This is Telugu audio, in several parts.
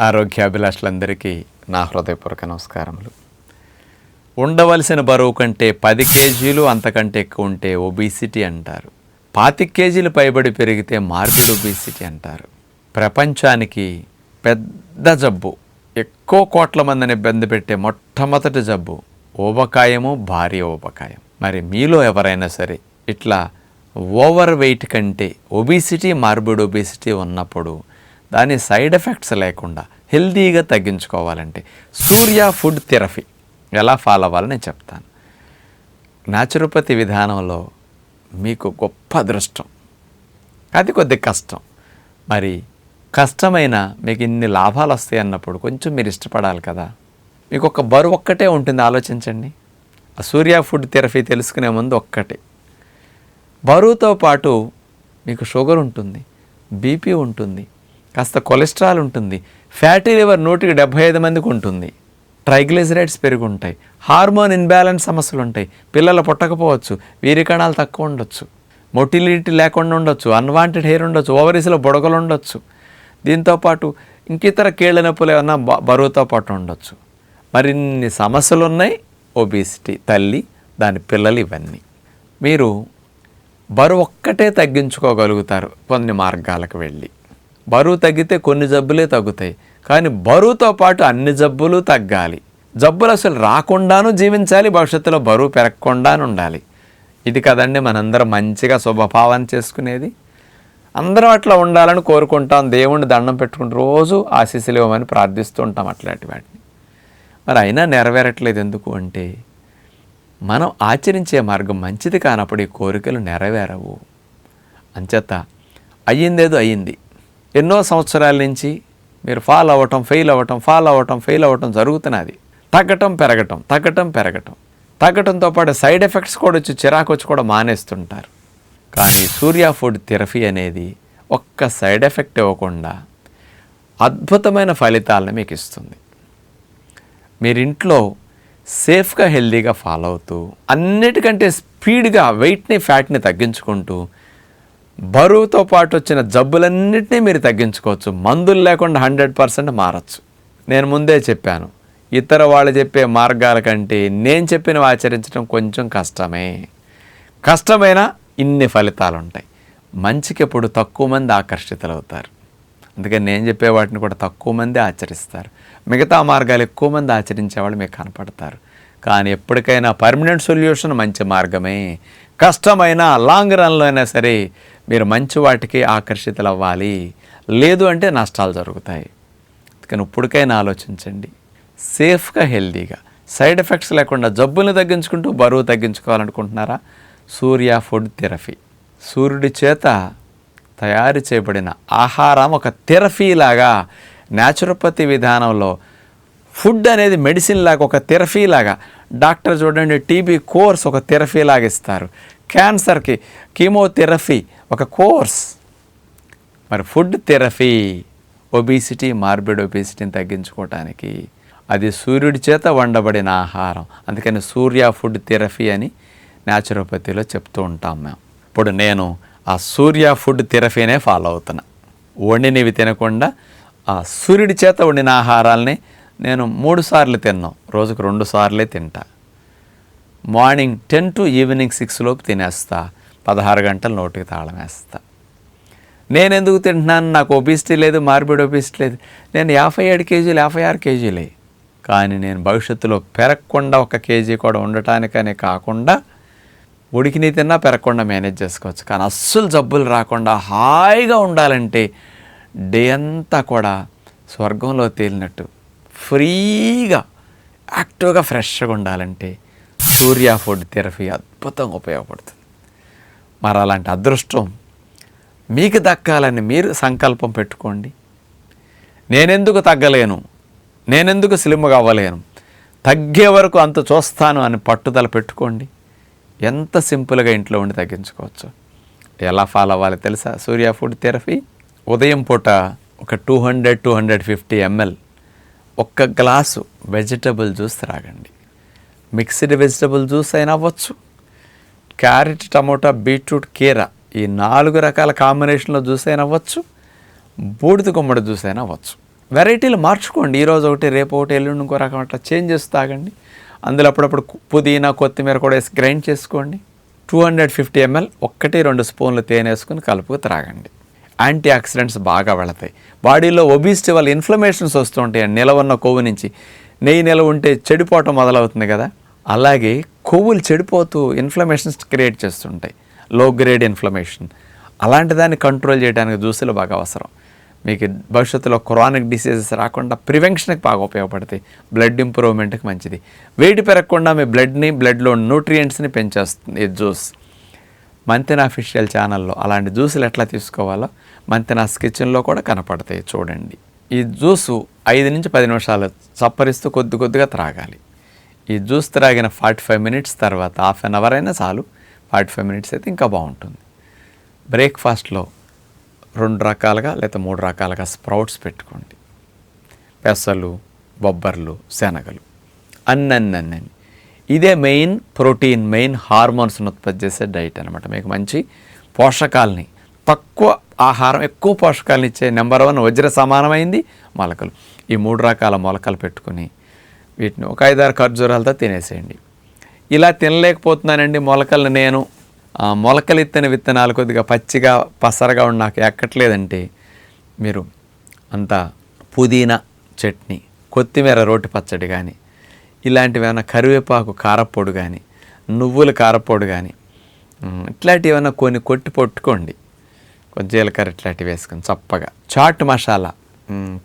ఆరోగ్యాభిలాషులందరికీ నా హృదయపూర్వక నమస్కారములు. ఉండవలసిన బరువు కంటే పది కేజీలు అంతకంటే ఎక్కువ ఉంటే ఒబీసిటీ అంటారు. పాతి కేజీలు పైబడి పెరిగితే మార్పిడి ఒబీసిటీ అంటారు. ప్రపంచానికి పెద్ద జబ్బు. ఎక్కువ కోట్ల మందిని ఇబ్బంది పెట్టే మొట్టమొదటి జబ్బు ఊబకాయము భారీ ఊబకాయం. మరి మీలో ఎవరైనా సరే ఇట్లా ఓవర్ వెయిట్ కంటే ఒబీసిటీ మార్బిడ్ ఒబీసిటీ ఉన్నప్పుడు దాని సైడ్ ఎఫెక్ట్స్ లేకుండా హెల్దీగా తగ్గించుకోవాలంటే సూర్య ఫుడ్ థెరపీ ఎలా ఫాలో అవ్వాలో నేను చెప్తాను. న్యాచురోపతి విధానంలో మీకు గొప్ప అదృష్టం. అది కొద్ది కష్టం. మరి కష్టమైన మీకు ఇన్ని లాభాలు వస్తాయి అన్నప్పుడు కొంచెం మీరు ఇష్టపడాలి కదా. మీకు ఒక బరువు ఒక్కటే ఉంటుంది ఆలోచించండి. ఆ సూర్య ఫుడ్ థెరపీ తెలుసుకునే ముందు ఒక్కటే. బరువుతో పాటు మీకు షుగర్ ఉంటుంది బీపీ ఉంటుంది కాస్త కొలెస్ట్రాల్ ఉంటుంది. ఫ్యాటీ లివర్ నూటికి డెబ్భై ఐదు మందికి ఉంటుంది. ట్రైగ్లిజరైడ్స్ పెరుగుంటాయి. హార్మోన్ ఇన్బ్యాలెన్స్ సమస్యలు ఉంటాయి పిల్లలు పుట్టకపోవచ్చు. వీరి కణాలు తక్కువ ఉండొచ్చు మొటిలిటీ లేకుండా ఉండొచ్చు. అన్వాంటెడ్ హెయిర్ ఉండొచ్చు. ఓవరీస్లో బుడగలు ఉండొచ్చు దీంతోపాటు ఇంకితర కీళ్ళ నొప్పులు ఏమన్నా బరువుతో పాటు ఉండొచ్చు. మరిన్ని సమస్యలు ఉన్నాయి ఒబిసిటీ తల్లి దాని పిల్లలు ఇవన్నీ. మీరు బరువు ఒక్కటే తగ్గించుకోగలుగుతారు. కొన్ని మార్గాలకు వెళ్ళి. బరువు తగ్గితే కొన్ని జబ్బులే తగ్గుతాయి. కానీ బరువుతో పాటు అన్ని జబ్బులు తగ్గాలి. జబ్బులు అసలు రాకుండాను జీవించాలి భవిష్యత్తులో బరువు పెరగకుండాను ఉండాలి. ఇది కదండి మనందరం మంచిగా శుభభావం చేసుకునేది. అందరం అట్లా ఉండాలని కోరుకుంటాం దేవుణ్ణి దండం పెట్టుకుంటూ రోజు ఆశీస్సులు ఇవ్వమని ప్రార్థిస్తూ ఉంటాం అట్లాంటి వాటిని. మరి అయినా నెరవేరట్లేదు ఎందుకు అంటే మనం ఆచరించే మార్గం మంచిది కానప్పుడు ఈ కోరికలు నెరవేరవు. అంచేత అయ్యిందేదో అయ్యింది. ఎన్నో సంవత్సరాల నుంచి మీరు ఫాలో అవ్వటం ఫెయిల్ అవ్వటం ఫాల్ అవ్వటం ఫెయిల్ అవ్వటం జరుగుతున్నది. తగ్గటం పెరగటం తగ్గటం పెరగటం. తగ్గటంతో పాటు సైడ్ ఎఫెక్ట్స్ కూడా వచ్చి చిరాకు వచ్చి కూడా మానేస్తుంటారు. కానీ సూర్య ఫుడ్ థెరపీ అనేది ఒక్క సైడ్ ఎఫెక్ట్ ఇవ్వకుండా అద్భుతమైన ఫలితాలను మీకు ఇస్తుంది. మీరింట్లో సేఫ్గా హెల్దీగా ఫాలో అవుతూ అన్నిటికంటే స్పీడ్గా వెయిట్ని ఫ్యాట్ని తగ్గించుకుంటూ బరువుతో పాటు వచ్చిన జబ్బులన్నింటినీ మీరు తగ్గించుకోవచ్చు. మందులు లేకుండా హండ్రెడ్ పర్సెంట్ మారచ్చు. నేను ముందే చెప్పాను. ఇతర వాళ్ళు చెప్పే మార్గాల కంటే నేను చెప్పినవి ఆచరించడం కొంచెం కష్టమే. కష్టమైన ఇన్ని ఫలితాలు ఉంటాయి మంచికి ఎప్పుడు తక్కువ మంది ఆకర్షితులవుతారు. అందుకని నేను చెప్పే వాటిని కూడా తక్కువ మంది ఆచరిస్తారు. మిగతా మార్గాలు ఎక్కువ మంది ఆచరించే వాళ్ళు మీకు కనపడతారు. కానీ ఎప్పటికైనా పర్మనెంట్ సొల్యూషన్ మంచి మార్గమే. కష్టమైన లాంగ్ రన్లో అయినా సరే మీరు మంచి వాటికి ఆకర్షితులు అవ్వాలి లేదు అంటే నష్టాలు జరుగుతాయి. కానీ ఇప్పటికైనా ఆలోచించండి. సేఫ్గా హెల్దీగా సైడ్ ఎఫెక్ట్స్ లేకుండా జబ్బుల్ని తగ్గించుకుంటూ బరువు తగ్గించుకోవాలనుకుంటున్నారా? సూర్య ఫుడ్ థెరపీ. సూర్యుడి చేత తయారు చేయబడిన ఆహారం ఒక థెరఫీ లాగా న్యాచురోపతి విధానంలో ఫుడ్ అనేది మెడిసిన్ లాగా ఒక థెరఫీ లాగా డాక్టర్ చూడండి టీబీ కోర్స్ ఒక థెరఫీ లాగా ఇస్తారు. క్యాన్సర్కి కీమోథెరపీ ఒక కోర్స్. మరి ఫుడ్ థెరపీ ఒబిసిటీ మార్బిడ్ ఒబిసిటీని తగ్గించుకోవటానికి అది సూర్యుడి చేత వండబడిన ఆహారం. అందుకని సూర్య ఫుడ్ థెరపీ అని న్యాచురోపతిలో చెప్తూ ఉంటాం మేము. ఇప్పుడు నేను ఆ సూర్య ఫుడ్ థెరపీనే ఫాలో అవుతున్నా. వండినవి తినకుండా ఆ సూర్యుడి చేత వండిన ఆహారాల్ని నేను మూడు సార్లు తిన్నాం. రోజుకు రెండు సార్లే తింటా. Morning ten to evening six లోపు తినేస్తా. పదహారు గంటలు నోటికి తాళం వేస్తా. నేను ఎందుకు తింటున్నాను? నాకు ఒబిసిటీ లేదు మార్బిడ్ ఒబిసిటీ లేదు. నేను యాభై ఏడు కేజీలు యాభై ఆరు కేజీలే. కానీ నేను భవిష్యత్తులో పెరగకుండా ఒక కేజీ కూడా ఉండటానికనే కాకుండా ఉడికిని తిన్నా పెరగకుండా మేనేజ్ చేసుకోవచ్చు. కానీ అస్సలు జబ్బులు రాకుండా హాయిగా ఉండాలంటే డే అంతా కూడా స్వర్గంలో తేలినట్టు ఫ్రీగా యాక్టివ్గా ఫ్రెష్గా ఉండాలంటే సూర్య ఫుడ్ థెరపీ అద్భుతంగా ఉపయోగపడుతుంది. మరి అలాంటి అదృష్టం మీకు దక్కాలని మీరు సంకల్పం పెట్టుకోండి. నేనెందుకు తగ్గలేను? నేనెందుకు స్లిమ్గా అవ్వలేను? తగ్గే వరకు అంత చూస్తాను అని పట్టుదల పెట్టుకోండి. ఎంత సింపుల్గా ఇంట్లో ఉండి తగ్గించుకోవచ్చు. ఎలా ఫాలో అవ్వాలి తెలుసా? సూర్య ఫుడ్ థెరపీ ఉదయం పూట ఒక two hundred two hundred fifty ML ఒక్క గ్లాసు వెజిటబుల్ జ్యూస్ త్రాగండి. మిక్స్డ్ వెజిటబుల్ జ్యూస్ అయినా అవ్వచ్చు. క్యారెట్ టమోటా బీట్రూట్ కీర ఈ నాలుగు రకాల కాంబినేషన్లో జ్యూస్ అయినా అవ్వచ్చు. బూడిద గుమ్మడి జ్యూస్ అయినా అవ్వచ్చు. వెరైటీలు మార్చుకోండి. ఈరోజు ఒకటి రేపు ఒకటి ఎల్లుండి ఇంకో రకం అట్లా చేంజ్ చేసి తాగండి. అందులో అప్పుడప్పుడు పుదీనా కొత్తిమీర కూడా వేసి గ్రైండ్ చేసుకోండి. టూ హండ్రెడ్ ఫిఫ్టీ ఎంఎల్ ఒక్కటి రెండు స్పూన్లు తేనె వేసుకుని కలుపుకు త్రాగండి. యాంటీ ఆక్సిడెంట్స్ బాగా వెళతాయి. బాడీలో ఒబిసిటీ వల్ల ఇన్ఫ్లమేషన్స్ వస్తుంటాయి నిలవన్న కొవ్వు నుంచి నెయ్యి నెల ఉంటే చెడిపోవటం మొదలవుతుంది కదా. అలాగే కొవ్వులు చెడిపోతూ ఇన్ఫ్లమేషన్స్ క్రియేట్ చేస్తుంటాయి. లో గ్రేడ్ ఇన్ఫ్లమేషన్ అలాంటి దాన్ని కంట్రోల్ చేయడానికి జ్యూసులు బాగా అవసరం. మీకు భవిష్యత్తులో క్రానిక్ డిసీజెస్ రాకుండా ప్రివెన్షన్కి బాగా ఉపయోగపడతాయి. బ్లడ్ ఇంప్రూవ్మెంట్కి మంచిది. వెయిట్ పెరగకుండా మీ బ్లడ్ని బ్లడ్లో న్యూట్రియంట్స్ని పెంచేస్తుంది ఈ జ్యూస్. మంతెన అఫీషియల్ ఛానల్లో అలాంటి జ్యూసులు ఎట్లా తీసుకోవాలో మంతెనాస్ కిచెన్లో కూడా కనపడతాయి. చూడండి. ఈ జ్యూసు ఐదు నుంచి పది నిమిషాలు చప్పరిస్తూ కొద్ది కొద్దిగా త్రాగాలి. ఈ జ్యూస్ త్రాగిన ఫార్టీ ఫైవ్ మినిట్స్ తర్వాత హాఫ్ అన్ అవర్ అయినా చాలు. ఫార్టీ ఫైవ్ మినిట్స్ అయితే ఇంకా బాగుంటుంది. బ్రేక్ఫాస్ట్లో రెండు రకాలుగా లేదా మూడు రకాలుగా స్ప్రౌట్స్ పెట్టుకోండి. పెసలు బొబ్బర్లు శనగలు. అన్నన్ని ఇదే మెయిన్ ప్రోటీన్ మెయిన్ హార్మోన్స్ని ఉత్పత్తి చేసే డైట్ అనమాట మీకు మంచి పోషకాలని తక్కువ ఆహారం ఎక్కువ పోషకాలను ఇచ్చే నెంబర్ వన్ వజ్ర సమానమైంది మొలకలు. ఈ మూడు రకాల మొలకలు పెట్టుకుని వీటిని ఒక ఐదారు ఖర్జూరాలతో తినేసేయండి. ఇలా తినలేకపోతున్నానండి మొలకలు నేను. మొలకలు ఇత్తన విత్తనాలు కొద్దిగా పచ్చిగా పసరగా ఉండి నాకు ఎక్కట్లేదంటే మీరు అంత పుదీనా చట్నీ కొత్తిమీర రోటి పచ్చడి కానీ ఇలాంటివి ఏమైనా కరివేపాకు కారప్పొడి కానీ నువ్వుల కారప్పొడి కానీ ఇట్లాంటివి ఏమైనా కొన్ని కొట్టి పట్టుకోండి. కొంచెం జీలకర్ర ఇట్లాంటివి వేసుకొని చప్పగా. చాట్ మసాలా.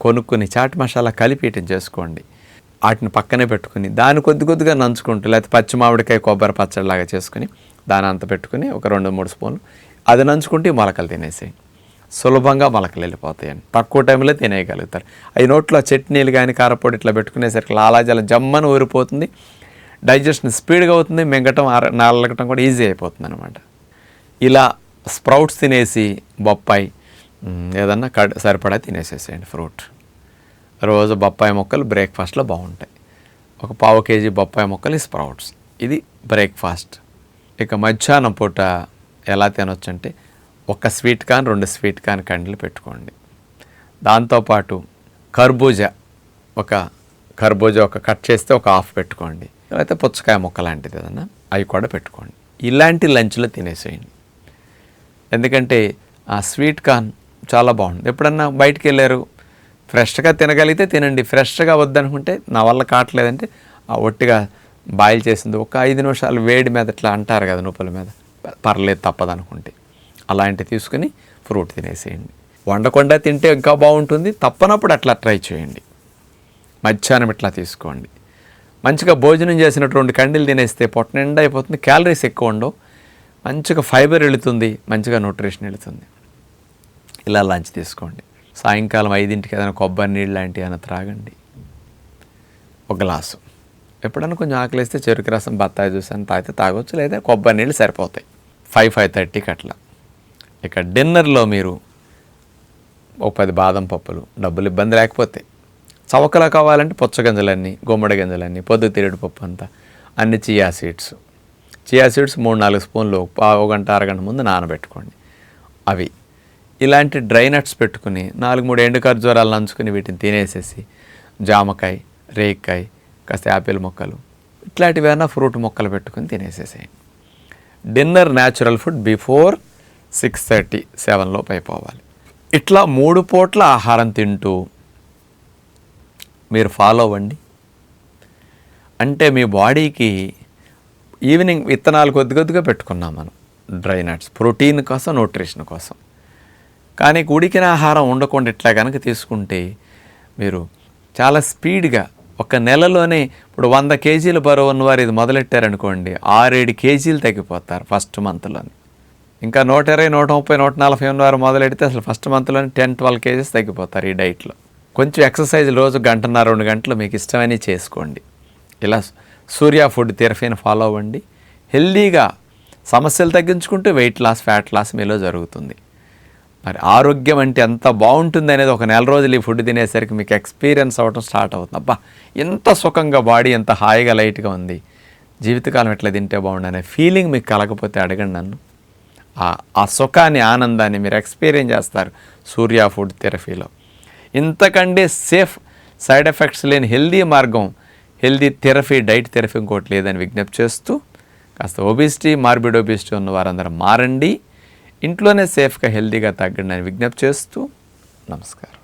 కొనుక్కుని చాట్ మసాలా కలిపి ఇటు చేసుకోండి. వాటిని పక్కనే పెట్టుకుని దాన్ని కొద్ది కొద్దిగా నంచుకుంటూ లేకపోతే పచ్చి మామిడికాయ కొబ్బరి పచ్చడిలాగా చేసుకుని దాని అంత పెట్టుకుని ఒక రెండు మూడు స్పూన్లు అది నంచుకుంటే మొలకలు తినేసేయండి. సులభంగా మొలకలు వెళ్ళిపోతాయండి. తక్కువ టైంలో తినేయగలుగుతారు. అవి నోట్లో చట్నీలు కానీ కారపొడి ఇట్లా పెట్టుకునేసరికి లాలాజలం జమ్మని ఊరిపోతుంది. డైజెషన్ స్పీడ్గా అవుతుంది. మింగటం అర కూడా ఈజీ అయిపోతుంది అనమాట ఇలా స్ప్రౌట్స్ తినేసి బొప్పాయి ఏదన్నా కడ్ సరిపడా తినేసేసేయండి ఫ్రూట్. రోజు బొప్పాయి మొక్కలు బ్రేక్ఫాస్ట్లో బాగుంటాయి. ఒక పావు కేజీ బొప్పాయి మొక్కలు ఈ స్ప్రౌట్స్. ఇది బ్రేక్ఫాస్ట్. ఇక మధ్యాహ్నం పూట ఎలా తినొచ్చు అంటే ఒక స్వీట్ కాన్ రెండు స్వీట్ కాన్ కండ్లు పెట్టుకోండి. దాంతోపాటు కర్బూజా ఒక కర్బూజా ఒక కట్ చేస్తే ఒక హాఫ్ పెట్టుకోండి. లేకపోతే పుచ్చకాయ మొక్క లాంటిది ఏదన్నా అవి కూడా పెట్టుకోండి. ఇలాంటి లంచ్లో తినేసేయండి. ఎందుకంటే ఆ స్వీట్ కార్న్ చాలా బాగుంది ఎప్పుడన్నా బయటికి వెళ్ళారు ఫ్రెష్గా తినగలిగితే తినండి ఫ్రెష్గా వద్దనుకుంటే నా వల్ల కావట్లేదంటే ఆ ఒట్టిగా బాయిల్ చేసింది. ఒక ఐదు నిమిషాలు వేడి మీద ఇట్లా అంటారు కదా నూపల మీద. పర్లేదు తప్పదనుకుంటే. అలాంటివి తీసుకుని ఫ్రూట్ తినేసేయండి. వండకుండా తింటే ఇంకా బాగుంటుంది. తప్పనప్పుడు అట్లా ట్రై చేయండి. మధ్యాహ్నం ఇట్లా తీసుకోండి. మంచిగా భోజనం చేసినటువంటి కండిలు కండీలు తినేస్తే పొట్ట నిండా అయిపోతుంది. క్యాలరీస్ ఎక్కువ ఉండవు. మంచిగా ఫైబర్ వెళుతుంది మంచిగా న్యూట్రిషన్ వెళుతుంది. ఇలా లంచ్ తీసుకోండి. సాయంకాలం ఐదింటికి ఏదైనా కొబ్బరి నీళ్ళు లాంటివి ఏమైనా త్రాగండి. ఒక గ్లాసు. ఎప్పుడైనా కొంచెం ఆకలిస్తే చెరుకు రసం బత్తాయి జ్యూస్ అని తాగితే తాగొచ్చు లేదా కొబ్బరి నీళ్ళు సరిపోతాయి. ఫైవ్ ఫైవ్ థర్టీకి అట్లా. ఇక డిన్నర్లో మీరు ఒక పది బాదం పప్పులు డబ్బులు ఇబ్బంది లేకపోతే చవకలా కావాలంటే పుచ్చగింజలన్నీ గుమ్మడి గింజలన్నీ పొద్దు పప్పు అంతా అన్ని చియా సీడ్స్. చియా సీడ్స్ మూడు నాలుగు స్పూన్లు పావు గంట అరగంట ముందు నానబెట్టుకోండి. అవి ఇలాంటి డ్రై నట్స్ పెట్టుకుని నాలుగు మూడు ఎండు ఖర్జూరాలు నంచుకుని వీటిని తినేసేసి జామకాయ రేక్కాయ కాస్త యాపిల్ మొక్కలు ఇట్లాంటివైనా ఫ్రూట్ మొక్కలు పెట్టుకుని తినేసేసేయండి. Dinner natural food before six thirty సెవెన్లోపు అయిపోవాలి. ఇట్లా మూడు పూట్ల ఆహారం తింటూ మీరు ఫాలో అవ్వండి. అంటే మీ బాడీకి ఈవినింగ్ విత్తనాలు కొద్ది కొద్దిగా పెట్టుకున్నాం మనం. డ్రై నట్స్ ప్రోటీన్ కోసం న్యూట్రిషన్ కోసం. కానీ ఉడికిన ఆహారం ఉండకుండా ఇట్లా కనుక తీసుకుంటే మీరు చాలా స్పీడ్గా ఒక నెలలోనే ఇప్పుడు వంద కేజీల బరువు ఉన్నవారు ఇది మొదలెట్టారనుకోండి ఆరేడు కేజీలు తగ్గిపోతారు ఫస్ట్ మంత్లోనే. ఇంకా నూట ఇరవై నూట ముప్పై నూట నలభై ఉన్నవారు మొదలెడితే అసలు ఫస్ట్ మంత్లోనే టెన్ ట్వెల్వ్ కేజీస్ తగ్గిపోతారు ఈ డైట్లో. కొంచెం ఎక్సర్సైజ్ రోజు గంటన్నర రెండు గంటలు మీకు ఇష్టమని చేసుకోండి. ఇలా సూర్య ఫుడ్ థెరపీని ఫాలో అవ్వండి. హెల్దీగా సమస్యలు తగ్గించుకుంటూ వెయిట్ లాస్ ఫ్యాట్ లాస్ మీలో జరుగుతుంది. మరి ఆరోగ్యం అంటే ఎంత బాగుంటుంది అనేది ఒక నెల రోజులు ఈ ఫుడ్ తినేసరికి మీకు ఎక్స్పీరియన్స్ అవ్వటం స్టార్ట్ అవుతుంది. అబ్బా ఎంత సుఖంగా బాడీ ఎంత హాయిగా లైట్గా ఉంది. జీవితకాలం ఎట్లా తింటే బాగుండు అనే ఫీలింగ్ మీకు కలగకపోతే అడగండి నన్ను. ఆ- ఆ సుఖాన్ని ఆనందాన్ని మీరు ఎక్స్పీరియన్స్ చేస్తారు సూర్య ఫుడ్ థెరపీలో ఇంతకంటే సేఫ్ సైడ్ ఎఫెక్ట్స్ లేని హెల్దీ మార్గం హెల్దీ థెరపీ డైట్ థెరపీ ఇంకోటి లేదని విజ్ఞప్తి చేస్తూ కాస్త ఒబిసిటీ మార్బిడ్ ఒబిసిటీ ఉన్న వారందరూ మారండి. ఇంట్లోనే సేఫ్గా హెల్దీగా తగ్గండి అని విజ్ఞప్తి చేస్తూ నమస్కారం.